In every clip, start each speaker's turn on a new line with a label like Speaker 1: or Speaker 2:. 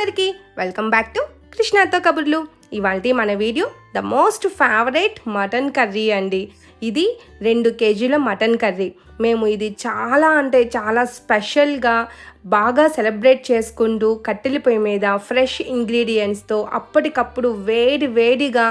Speaker 1: అందరికీ welcome back to కృష్ణాతో కబుర్లు. ఇవాళ మన video the most favourite mutton curry అండి. ఇది రెండు కేజీల మటన్ కర్రీ. మేము ఇది చాలా అంటే చాలా స్పెషల్గా బాగా సెలబ్రేట్ చేసుకుంటూ కట్టెల పొయ్యి మీద ఫ్రెష్ ఇంగ్రీడియంట్స్తో అప్పటికప్పుడు వేడి వేడిగా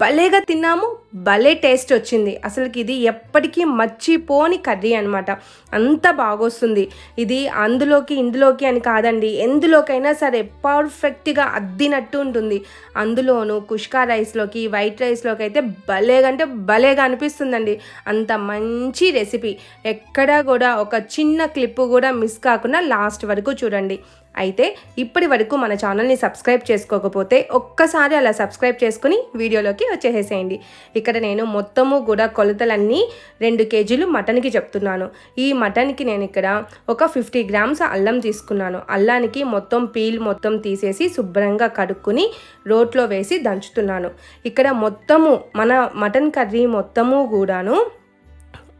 Speaker 1: భలేగా తిన్నాము భలే టేస్ట్ వచ్చింది. అసలుకి ఇది ఎప్పటికీ మర్చిపోని కర్రీ అనమాట అంత బాగొస్తుంది. ఇది అందులోకి ఇందులోకి అని కాదండి ఎందులోకైనా సరే పర్ఫెక్ట్గా అద్దినట్టు ఉంటుంది. అందులోను కుష్కా రైస్లోకి వైట్ రైస్లోకి అయితే భలేగా అంటే భలేగా అనిపిస్తుందండి. అంత మంచి రెసిపీ ఎక్కడా కూడా ఒక చిన్న క్లిప్ కూడా మిస్ కాకుండా లాస్ట్ వరకు చూడండి. అయితే ఇప్పటి వరకు మన ఛానల్ని సబ్స్క్రైబ్ చేసుకోకపోతే ఒక్కసారి అలా సబ్స్క్రైబ్ చేసుకుని వీడియోలోకి వచ్చేసేయండి ఇక్కడ నేను మొత్తము కూడా కొలతలన్నీ రెండు కేజీలు మటన్కి చెప్తున్నాను. ఈ మటన్కి నేను ఇక్కడ ఒక ఫిఫ్టీ గ్రామ్స్ అల్లం తీసుకున్నాను. అల్లానికి మొత్తం పీల్ మొత్తం తీసేసి శుభ్రంగా కడుక్కుని రోట్లో వేసి దంచుతున్నాను. ఇక్కడ మొత్తము మన మటన్ కర్రీ మొత్తము కూడాను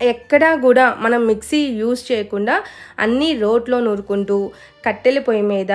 Speaker 1: ఎక్కడా కూడా మనం మిక్సీ యూజ్ చేయకుండా అన్నీ రోట్లో నూరుకుంటూ కట్టెల పొయ్యి మీద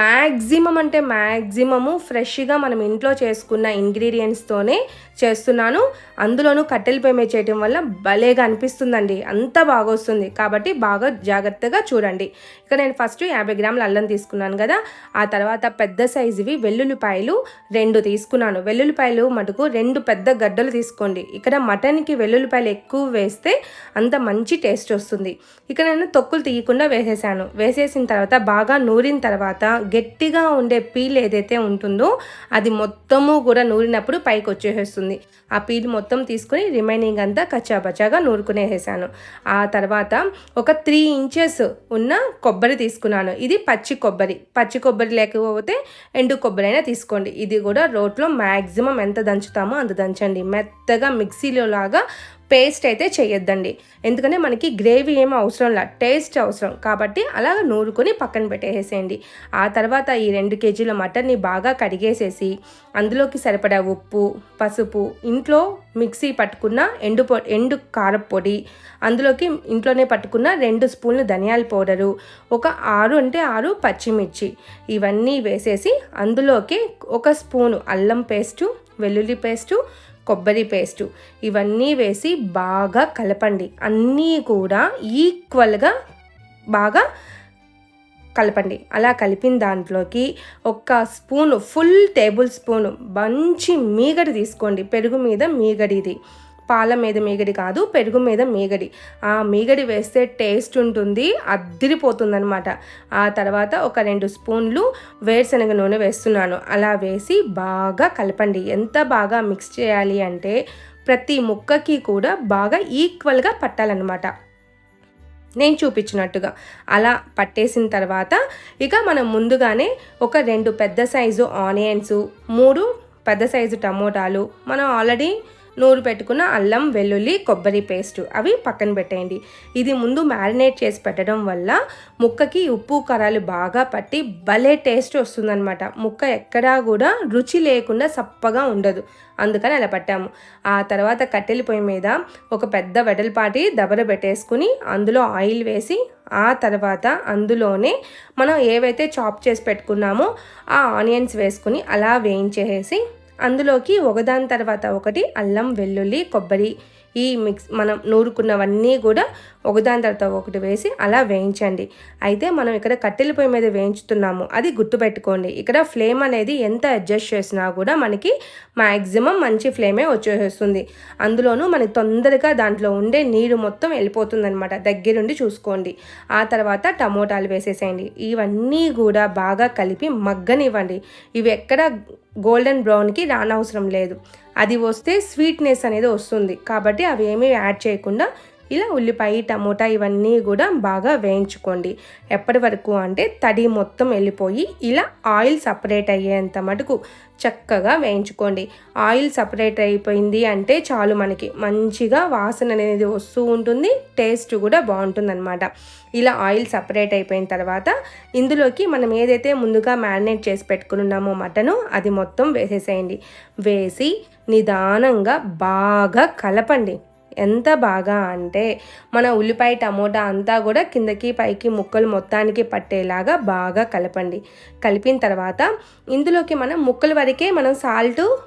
Speaker 1: మ్యాక్సిమం అంటే మ్యాక్సిమము ఫ్రెష్గా మనం ఇంట్లో చేసుకున్న ఇంగ్రీడియంట్స్తోనే చేస్తున్నాను. అందులోనూ కట్టెల పొయ్యి మీద చేయటం వల్ల భలేగా అనిపిస్తుందండి. అంత బాగా వస్తుంది కాబట్టి బాగా జాగ్రత్తగా చూడండి. ఇక్కడ నేను ఫస్ట్ యాభై గ్రాముల అల్లం తీసుకున్నాను కదా. ఆ తర్వాత పెద్ద సైజువి వెల్లుల్లిపాయలు రెండు తీసుకున్నాను. వెల్లుల్లిపాయలు మటుకు రెండు పెద్ద గడ్డలు తీసుకోండి. ఇక్కడ మటన్కి వెల్లుల్లిపాయలు ఎక్కువ వేస్తే అంత మంచి టేస్ట్ వస్తుంది. ఇక్కడ నేను తొక్కులు తీయకుండా వేసేసాను. వేసేసిన తర్వాత బాగా నూరిన తర్వాత గట్టిగా ఉండే పీల్ ఏదైతే ఉంటుందో అది మొత్తము కూడా నూరినప్పుడు పైకి వచ్చేసేస్తుంది. ఆ పీల్ మొత్తం తీసుకొని రిమైనింగ్ అంతా కచ్చాపచ్చాగా నూరుకునేసేసాను. ఆ తర్వాత ఒక త్రీ ఇంచెస్ ఉన్న కొబ్బరి తీసుకున్నాను. ఇది పచ్చి కొబ్బరి. పచ్చి కొబ్బరి లేకపోతే ఎండు కొబ్బరి అయినా తీసుకోండి. ఇది కూడా రోట్లో మ్యాక్సిమం ఎంత దంచుతామో అంత దంచండి. మెత్తగా మిక్సీలో లాగా పేస్ట్ అయితే చేయొద్దండి. ఎందుకంటే మనకి గ్రేవీ ఏమీ అవసరం లే టేస్ట్ అవసరం. కాబట్టి అలా నూరుకొని పక్కన పెట్టేసేయండి. ఆ తర్వాత ఈ రెండు కేజీల మటన్ని బాగా కడిగేసేసి అందులోకి సరిపడా ఉప్పు పసుపు ఇంట్లో మిక్సీ పట్టుకున్న ఎండు పొ ఎండు కారపొడి అందులోకి ఇంట్లోనే పట్టుకున్న రెండు స్పూన్లు ధనియాల పౌడరు ఒక ఆరు అంటే ఆరు పచ్చిమిర్చి ఇవన్నీ వేసేసి అందులోకి ఒక స్పూను అల్లం పేస్టు వెల్లుల్లి పేస్టు కొబ్బరి పేస్టు ఇవన్నీ వేసి బాగా కలపండి. అన్నీ కూడా ఈక్వల్గా బాగా కలపండి. అలా కలిపిన దాంట్లోకి ఒక స్పూను ఫుల్ టేబుల్ స్పూను మంచి మీగడి తీసుకోండి. పెరుగు మీద మీగడిది పాల మీద మీగడి కాదు పెరుగు మీద మీగడి. ఆ మీగడి వేస్తే టేస్ట్ ఉంటుంది అద్దిరిపోతుంది అనమాట ఆ తర్వాత ఒక రెండు స్పూన్లు వేరుశనగ నూనె వేస్తున్నాను. అలా వేసి బాగా కలపండి. ఎంత బాగా మిక్స్ చేయాలి అంటే ప్రతి ముక్కకి కూడా బాగా ఈక్వల్గా పట్టాలన్నమాట. నేను చూపించినట్టుగా. అలా పట్టేసిన తర్వాత ఇక మనం ముందుగానే ఒక రెండు పెద్ద సైజు ఆనియన్స్ మూడు పెద్ద సైజు టమోటాలు. మనం ఆల్రెడీ నూరు పెట్టుకున్న అల్లం వెల్లుల్లి కొబ్బరి పేస్ట్ అవి పక్కన పెట్టేయండి. ఇది ముందు మ్యారినేట్ చేసి పెట్టడం వల్ల ముక్కకి ఉప్పు కారాలు బాగా పట్టి భలే టేస్ట్ వస్తుందన్నమాట. ముక్క ఎక్కడా కూడా రుచి లేకుండా సప్పగా ఉండదు. అందుకని అలా పట్టాము. ఆ తర్వాత కట్టెల పొయ్యి మీద ఒక పెద్ద వెడల్పాటి దబర పెట్టేసుకుని అందులో ఆయిల్ వేసి ఆ తర్వాత అందులోనే మనం ఏవైతే చాప్ చేసి పెట్టుకున్నామో ఆ ఆనియన్స్ వేసుకుని అలా వేయించేసి అందులోకి ఒకదాని తర్వాత ఒకటి అల్లం వెల్లుల్లి కొబ్బరి ఈ మిక్స్ మనం నూరుకున్నవన్నీ కూడా ఒకదాని తర్వాత ఒకటి వేసి అలా వేయించండి. అయితే మనం ఇక్కడ కట్టెల పొయ్యి మీద వేయించుతున్నాము. అది గుర్తుపెట్టుకోండి. ఇక్కడ ఫ్లేమ్ అనేది ఎంత అడ్జస్ట్ చేసినా కూడా మనకి మ్యాక్సిమం మంచి ఫ్లేమే వచ్చేస్తుంది. అందులోనూ మనకి తొందరగా దాంట్లో ఉండే నీరు మొత్తం వెళ్ళిపోతుంది అనమాట దగ్గరుండి చూసుకోండి. ఆ తర్వాత టమోటాలు వేసేసేయండి. ఇవన్నీ కూడా బాగా కలిపి మగ్గనివ్వండి. ఇవి ఎక్కడ గోల్డెన్ బ్రౌన్కి రానవసరం లేదు. అది వస్తే స్వీట్నెస్ అనేది వస్తుంది. కాబట్టి అవి ఏమీ యాడ్ చేయకుండా ఇలా ఉల్లిపాయ టమోటా ఇవన్నీ కూడా బాగా వేయించుకోండి. ఎప్పటి వరకు అంటే తడి మొత్తం వెళ్ళిపోయి ఇలా ఆయిల్ సపరేట్ అయ్యేంత మటుకు చక్కగా వేయించుకోండి. ఆయిల్ సపరేట్ అయిపోయింది అంటే చాలు మనకి. మంచిగా వాసన అనేది వస్తూ ఉంటుంది టేస్ట్ కూడా బాగుంటుందన్నమాట. ఇలా ఆయిల్ సపరేట్ అయిపోయిన తర్వాత ఇందులోకి మనం ఏదైతే ముందుగా మ్యారినేట్ చేసి పెట్టుకున్నామో మటను అది మొత్తం వేసేసేయండి. వేసి నిదానంగా బాగా కలపండి. ఎంత బాగా అంటే మన ఉల్లిపాయ టమోటా అంతా కూడా కిందకి పైకి ముక్కలు మొత్తానికి పట్టేలాగా బాగా కలపండి. కలిపిన తర్వాత ఇందులోకి మనం ముక్కల వరకే మనం సాల్ట్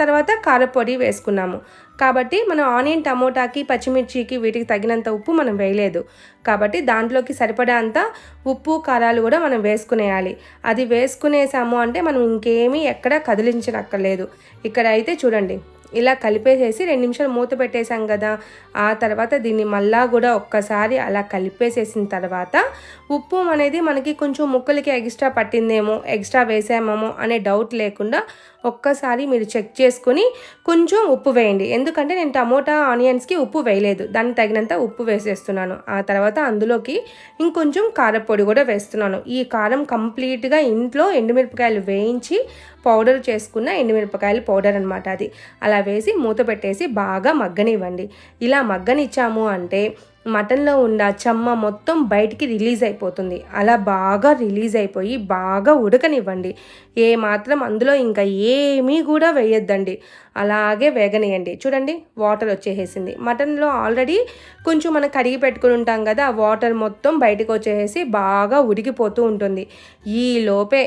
Speaker 1: తర్వాత కారపొడి వేసుకున్నాము. కాబట్టి మనం ఆనియన్ టమోటాకి పచ్చిమిర్చికి వీటికి తగినంత ఉప్పు మనం వేయలేదు. కాబట్టి దాంట్లోకి సరిపడా అంత ఉప్పు కారాలు కూడా మనం వేసుకునేయాలి. అది వేసుకునేసాము అంటే మనం ఇంకేమీ ఎక్కడ కదిలించనక్కర్లేదు. ఇక్కడ అయితే చూడండి. ఇలా కలిపేసేసి రెండు నిమిషాలు మూత పెట్టేసాం కదా. ఆ తర్వాత దీన్ని మళ్ళా కూడా ఒక్కసారి అలా కలిపేసేసిన తర్వాత ఉప్పు అనేది మనకి కొంచెం ముక్కలకి ఎక్స్ట్రా పట్టిందేమో ఎక్స్ట్రా వేసామేమో అనే డౌట్ లేకుండా ఒక్కసారి మీరు చెక్ చేసుకుని కొంచెం ఉప్పు వేయండి. ఎందుకంటే నేను టమోటా ఆనియన్స్కి ఉప్పు వేయలేదు. దానికి తగినంత ఉప్పు వేసేస్తున్నాను. ఆ తర్వాత అందులోకి ఇంకొంచెం కారపొడి కూడా వేస్తున్నాను. ఈ కారం కంప్లీట్గా ఇంట్లో ఎండుమిరపకాయలు వేయించి పౌడర్ చేసుకున్న ఎండుమిరపకాయలు పౌడర్ అనమాట అది. అలా వేసి మూత పెట్టేసి బాగా మగ్గనివ్వండి. ఇలా మగ్గనిచ్చాము అంటే మటన్లో ఉన్న చెమ్మ మొత్తం బయటికి రిలీజ్ అయిపోతుంది. అలా బాగా రిలీజ్ అయిపోయి బాగా ఉడకనివ్వండి. ఏ మాత్రం అందులో ఇంకా ఏమీ కూడా వేయొద్దండి. అలాగే వేగనియండి. చూడండి వాటర్ వచ్చేసేసింది. మటన్లో ఆల్రెడీ కొంచెం మనం కడిగి పెట్టుకుని ఉంటాం కదా ఆ వాటర్ మొత్తం బయటకు వచ్చేసి బాగా ఉడికిపోతూ ఉంటుంది. ఈ లోపే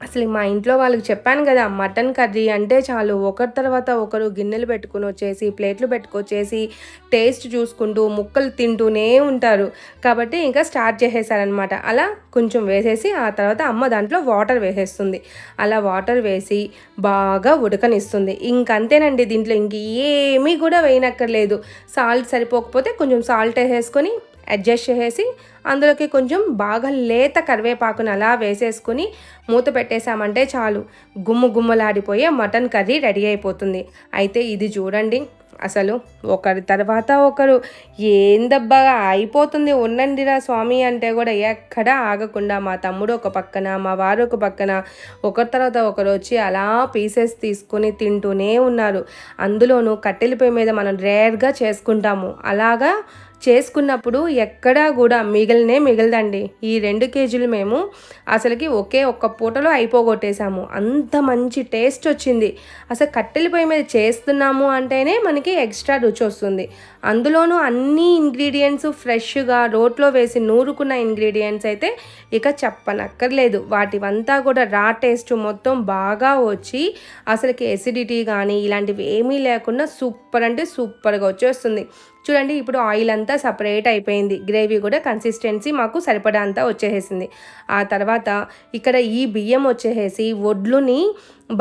Speaker 1: అసలు మా ఇంట్లో వాళ్ళకి చెప్పాను కదా మటన్ కర్రీ అంటే చాలు. ఒకరి తర్వాత ఒకరు గిన్నెలు పెట్టుకుని వచ్చేసి ప్లేట్లు పెట్టుకొచ్చేసి టేస్ట్ చూసుకుంటూ ముక్కలు తింటూనే ఉంటారు. కాబట్టి ఇంకా స్టార్ట్ చేసేసారనమాట అలా కొంచెం వేసేసి ఆ తర్వాత అమ్మ దాంట్లో వాటర్ వేసేస్తుంది. అలా వాటర్ వేసి బాగా ఉడకనిస్తుంది. ఇంకంతేనండి దీంట్లో ఇంక ఏమీ కూడా వేయనక్కర్లేదు. సాల్ట్ సరిపోకపోతే కొంచెం సాల్ట్ వేసేసుకొని అడ్జస్ట్ చేసేసి అందులోకి కొంచెం బాగా లేత కరివేపాకును అలా వేసేసుకుని మూత పెట్టేశామంటే చాలు. గుమ్ము గుమ్మలాడిపోయే మటన్ కర్రీ రెడీ అయిపోతుంది. అయితే ఇది చూడండి. అసలు ఒకరి తర్వాత ఒకరు ఏందబ్బా అయిపోతుంది ఉండండిరా స్వామి అంటే కూడా ఎక్కడా ఆగకుండా మా తమ్ముడు ఒక పక్కన మా వారు ఒక పక్కన ఒకరి తర్వాత ఒకరు వచ్చి అలా పీసెస్ తీసుకొని తింటూనే ఉన్నారు. అందులోనూ కట్టెల పొయ్యి మీద మనం రేర్గా చేసుకుంటాము. అలాగా చేసుకున్నప్పుడు ఎక్కడా కూడా మిగిలినే మిగలదండి. ఈ రెండు కేజీలు మేము అసలుకి ఒకే ఒక్క పూటలో అయిపోగొట్టేశాము. అంత మంచి టేస్ట్ వచ్చింది. అసలు కట్టెల పొయ్యి మీద చేస్తున్నాము అంటేనే మనకి ఎక్స్ట్రా రుచి వస్తుంది. అందులోనూ అన్ని ఇంగ్రీడియంట్స్ ఫ్రెష్గా రోట్లో వేసి నూరుకున్న ఇంగ్రీడియంట్స్ అయితే ఇక చెప్పనక్కర్లేదు. వాటివంతా కూడా రా టేస్ట్ మొత్తం బాగా వచ్చి అసలుకి ఎసిడిటీ కానీ ఇలాంటివి ఏమీ లేకుండా సూపర్ అంటే సూపర్గా వచ్చేస్తుంది. చూడండి ఇప్పుడు ఆయిల్ అంతా సపరేట్ అయిపోయింది. గ్రేవీ కూడా కన్సిస్టెన్సీ మాకు సరిపడా అంతా వచ్చేసేసింది. ఆ తర్వాత ఇక్కడ ఈ బియ్యం వచ్చేసేసి వడ్లుని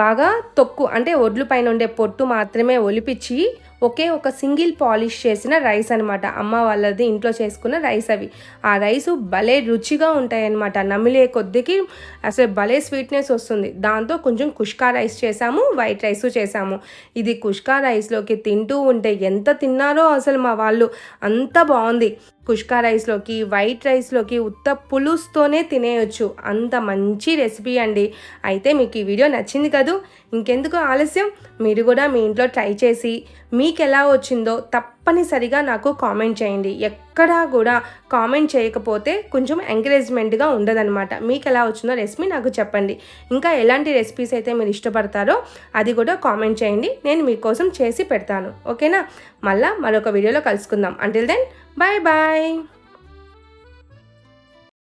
Speaker 1: బాగా తొక్కు అంటే ఒడ్లు పైన ఉండే పొట్టు మాత్రమే ఒలిపించి ఒకే ఒక సింగిల్ పాలిష్ చేసిన రైస్ అనమాట అమ్మ వాళ్ళది ఇంట్లో చేసుకున్న రైస్ అవి. ఆ రైస్ భలే రుచిగా ఉంటాయన్నమాట. నమిలే కొద్దికి అసలు భలే స్వీట్నెస్ వస్తుంది. దాంతో కొంచెం కుష్కా రైస్ చేసాము వైట్ రైస్ చేసాము. ఇది కుష్కా రైస్లోకి తింటూ ఉంటే ఎంత తిన్నారో అసలు మా వాళ్ళు. అంత బాగుంది. కుష్కా రైస్లోకి వైట్ రైస్లోకి ఉత్త పులుస్తోనే తినేయొచ్చు. అంత మంచి రెసిపీ అండి. అయితే మీకు ఈ వీడియో నచ్చింది కదూ? ఇంకెందుకు ఆలస్యం? మీరు కూడా మీ ఇంట్లో ట్రై చేసి మీకు ఎలా వచ్చిందో తప్పనిసరిగా నాకు కామెంట్ చేయండి. ఎక్కడా కూడా కామెంట్ చేయకపోతే కొంచెం ఎంకరేజ్మెంట్గా ఉండదనమాట మీకు ఎలా వచ్చిందో రెసిపీ నాకు చెప్పండి. ఇంకా ఎలాంటి రెసిపీస్ అయితే మీరు ఇష్టపడతారో అది కూడా కామెంట్ చేయండి. నేను మీకోసం చేసి పెడతాను. ఓకేనా? మళ్ళీ మరొక వీడియోలో కలుసుకుందాం. Until then bye bye